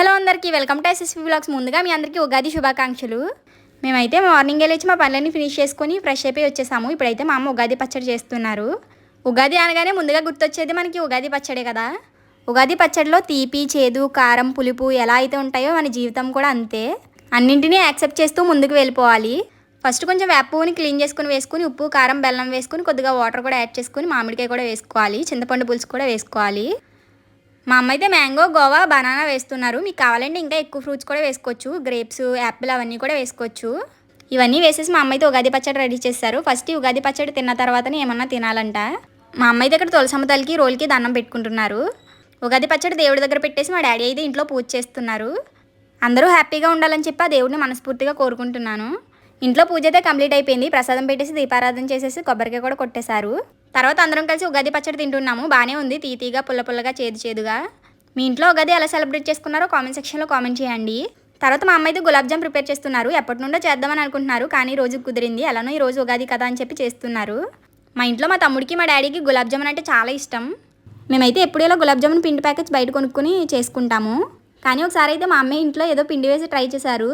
Hello అందరికీ welcome to SSP blogs ముందుగా మీ అందరికీ ఉగాది శుభాకాంక్షలు. మేమైతే మార్నింగ్ వెళ్ళి మా పనులన్నీ ఫినిష్ చేసుకొని ఫ్రెష్ అయిపోయి వచ్చేసాము. ఇప్పుడైతే మా అమ్మ ఉగాది పచ్చడి చేస్తున్నారు. ఉగాది అనగానే ముందుగా గుర్తొచ్చేది మనకి ఉగాది పచ్చడే కదా. ఉగాది పచ్చడిలో తీపి చేదు కారం పులుపు ఎలా అయితే ఉంటాయో మన జీవితం కూడా అంతే. అన్నింటినీ యాక్సెప్ట్ చేస్తూ ముందుకు వెళ్ళిపోవాలి. ఫస్ట్ కొంచెం వేప పువ్వుని క్లీన్ చేసుకుని వేసుకుని ఉప్పు కారం బెల్లం వేసుకుని కొద్దిగా వాటర్ కూడా యాడ్ చేసుకుని మామిడికాయ కూడా వేసుకోవాలి. చింతపండు పులుసు కూడా వేసుకోవాలి. మా అమ్మ అయితే మ్యాంగో గోవా బనానా వేస్తున్నారు. మీకు కావాలంటే ఇంకా ఎక్కువ ఫ్రూట్స్ కూడా వేసుకోవచ్చు. గ్రేప్స్ యాపిల్ అవన్నీ కూడా వేసుకోవచ్చు. ఇవన్నీ వేసేసి మా అమ్మ అయితే ఉగాది పచ్చడి రెడీ చేస్తారు. ఫస్ట్ ఉగాది పచ్చడి తిన్న తర్వాతనే ఏమన్నా తినాలంట. మా అమ్మ అయితే ఇక్కడ తులసమ్మ తల్లికి రోల్కి దండం పెట్టుకుంటున్నారు. ఉగాది పచ్చడి దేవుడి దగ్గర పెట్టేసి మా డాడీ అయితే ఇంట్లో పూజ చేస్తున్నారు. అందరూ హ్యాపీగా ఉండాలని చెప్పి ఆ దేవుడిని మనస్ఫూర్తిగా కోరుకుంటున్నాను. ఇంట్లో పూజ అయితే కంప్లీట్ అయిపోయింది. ప్రసాదం పెట్టేసి దీపారాధన చేసేసి కొబ్బరికాయ కూడా కొట్టేశారు. తర్వాత అందరం కలిసి ఉగాది పచ్చడి తింటున్నాము. బాగానే ఉంది. తీతీగా పుల్ల పుల్లగా చేదు చేదుగా. మీ ఇంట్లో ఉగాది ఎలా సెలబ్రేట్ చేసుకున్నారో కామెంట్ సెక్షన్లో కామెంట్ చేయండి. తర్వాత మా అమ్మ అయితే గులాబ్ జామ్ ప్రిపేర్ చేస్తున్నారు. ఎప్పటి నుండో చేద్దామని అనుకుంటున్నారు. కానీ రోజు కుదిరింది. ఎలానో ఈ రోజు ఉగాది కదా అని చెప్పి చేస్తున్నారు. మా ఇంట్లో మా తమ్ముడికి మా డాడీకి గులాబ్ జామున్ అంటే చాలా ఇష్టం. మేమైతే ఎప్పుడు ఇలా గులాబ్ జామున్ పిండి ప్యాకెట్స్ బయట కొనుక్కొని చేసుకుంటాము. కానీ ఒకసారి అయితే మా అమ్మాయి ఇంట్లో ఏదో పిండి వేసి ట్రై చేశారు.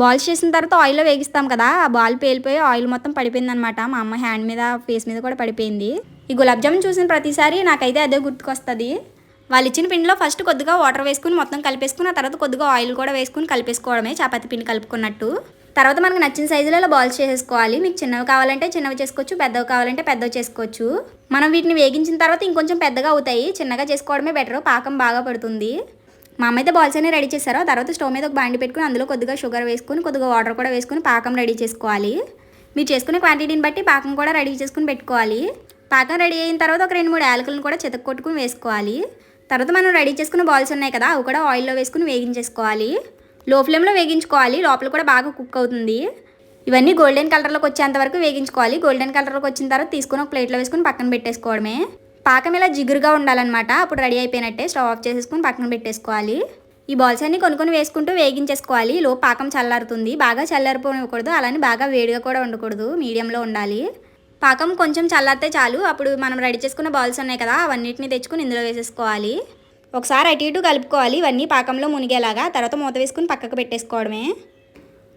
బాల్స్ చేసిన తర్వాత ఆయిల్లో వేగిస్తాం కదా ఆ బాల్ పేలిపోయి ఆయిల్ మొత్తం పడిపోయింది అనమాట మా అమ్మ హ్యాండ్ మీద ఫేస్ మీద కూడా పడిపోయింది. ఈ గులాబ్ జామున్ చూసిన ప్రతిసారి నాకైతే అదే గుర్తుకొస్తుంది. వాళ్ళు ఇచ్చిన పిండిలో ఫస్ట్ కొద్దిగా వాటర్ వేసుకుని మొత్తం కలిపేసుకుని ఆ తర్వాత కొద్దిగా ఆయిల్ కూడా వేసుకుని కలిపేసుకోవడమే చపాతీ పిండి కలుపుకున్నట్టు. తర్వాత మనకు నచ్చిన సైజులలో బాల్స్ చేసేసుకోవాలి. మీకు చిన్నవి కావాలంటే చిన్నవి చేసుకోవచ్చు పెద్దవి కావాలంటే పెద్దవి చేసుకోవచ్చు. మనం వీటిని వేగించిన తర్వాత ఇంకొంచెం పెద్దగా అవుతాయి. చిన్నగా చేసుకోవడమే బెటర్. పాకం బాగా పడుతుంది. మా అమ్మ అయితే బాల్స్ అనేవి రెడీ చేశారు. తర్వాత స్టవ్ మీద ఒక బాండి పెట్టుకుని అందులో కొద్దిగా షుగర్ వేసుకుని కొద్దిగా వాటర్ కూడా వేసుకుని పాకం రెడీ చేసుకోవాలి. మీరు చేసుకునే క్వాంటిటీని బట్టి పాకం కూడా రెడీ చేసుకుని పెట్టుకోవాలి. పాకం రెడీ అయిన తర్వాత ఒక రెండు మూడు యాలకులను కూడా చితక కొట్టుకుని వేసుకోవాలి. తర్వాత మనం రెడీ చేసుకున్న బాల్స్ ఉన్నాయి కదా అవి కూడా ఆయిల్లో వేసుకుని వేగించేసుకోవాలి. లో ఫ్లేమ్లో వేగించుకోవాలి. లోపల కూడా బాగా కుక్ అవుతుంది. ఇవన్నీ గోల్డెన్ కలర్లోకి వచ్చేంత వరకు వేగించుకోవాలి. గోల్డెన్ కలర్లోకి వచ్చిన తర్వాత తీసుకుని ఒక ప్లేట్లో వేసుకుని పక్కన పెట్టేసుకోవడమే. పాకం ఇలా జిగురుగా ఉండాలన్నమాట. అప్పుడు రెడీ అయిపోయినట్టే స్టవ్ ఆఫ్ చేసేసుకుని పక్కన పెట్టేసుకోవాలి. ఈ బాల్స్ అన్ని కొనుక్కొని వేసుకుంటూ వేగించేసుకోవాలి. లో పాకం చల్లారుతుంది. బాగా చల్లారిపోకూడదు అలానే బాగా వేడిగా కూడా ఉండకూడదు. మీడియంలో ఉండాలి. పాకం కొంచెం చల్లారితే చాలు. అప్పుడు మనం రెడీ చేసుకున్న బాల్స్ ఉన్నాయి కదా అవన్నిటిని తెచ్చుకుని ఇందులో వేసేసుకోవాలి. ఒకసారి అటు ఇటు కలుపుకోవాలి. ఇవన్నీ పాకంలో మునిగేలాగా. తర్వాత మూత వేసుకుని పక్కకు పెట్టేసుకోవడమే.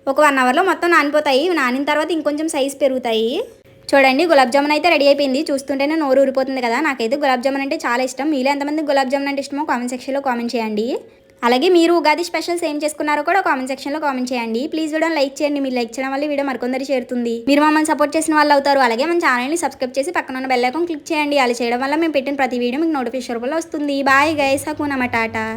ఒక వన్ అవర్లో మొత్తం నానిపోతాయి. నానిన తర్వాత ఇంకొంచెం సైజ్ పెరుగుతాయి. చూడండి గులాబ్ జామున్ అయితే రెడీ అయిపోయింది. చూస్తుంటేనే నోరు ఊరిపోతుంది కదా. నాకైతే గులాబ్ జామున్ అంటే చాలా ఇష్టం. మీలో ఎంతమంది గులాబ్ జామున్ అంటే ఇష్టమో కామెంట్ సెక్షన్లో కామెంట్ చేయండి. అలాగే మీరు ఉగాది స్పెషల్స్ ఏం చేసుకున్నారో కూడా కామెంట్ సెక్షన్లో కామెంట్ చేయండి. ప్లీజ్ వీడియో లైక్ చేయండి. మీరు లైక్ చేయడం వల్ల వీడియో మరికొందరు చేరుతుంది. మీరు మమ్మల్ని సపోర్ట్ చేసిన వాళ్ళు అవుతారు. అలాగే మన ఛానల్ని సబ్స్క్రైబ్ చేసి పక్కన ఉన్న బెల్ ఐకాన్ క్లిక్ చేయండి. అలా చేయడం వల్ల మేము పెట్టిన ప్రతి వీడియో మీకు నోటిఫికేషన్ రూపంలో వస్తుంది. Bye guys హకునా Tata